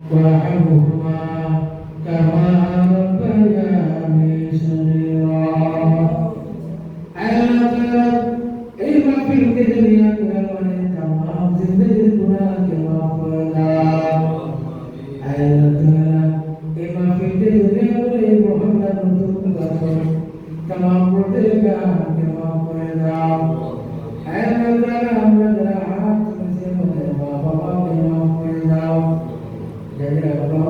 وارحمهما كما ربياني صغيرا ألا ترى إما في الكتب يكون وليس ما في كما هناك مغفرة ألا ترى إما في الكتب يكون محمد تقدر كما قلت لك كما قلت ألا ترى أحمد رحمة سيدنا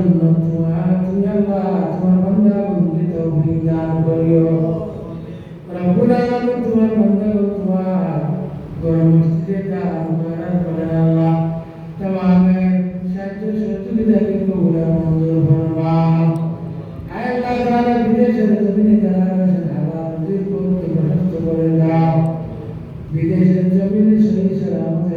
জন্য তোমার তুমি আল্লাহ তোমার বান্দা বন্ধু তৌফিক দান করিও রব্বুল বিদেশের জমিনে সেই সালামতে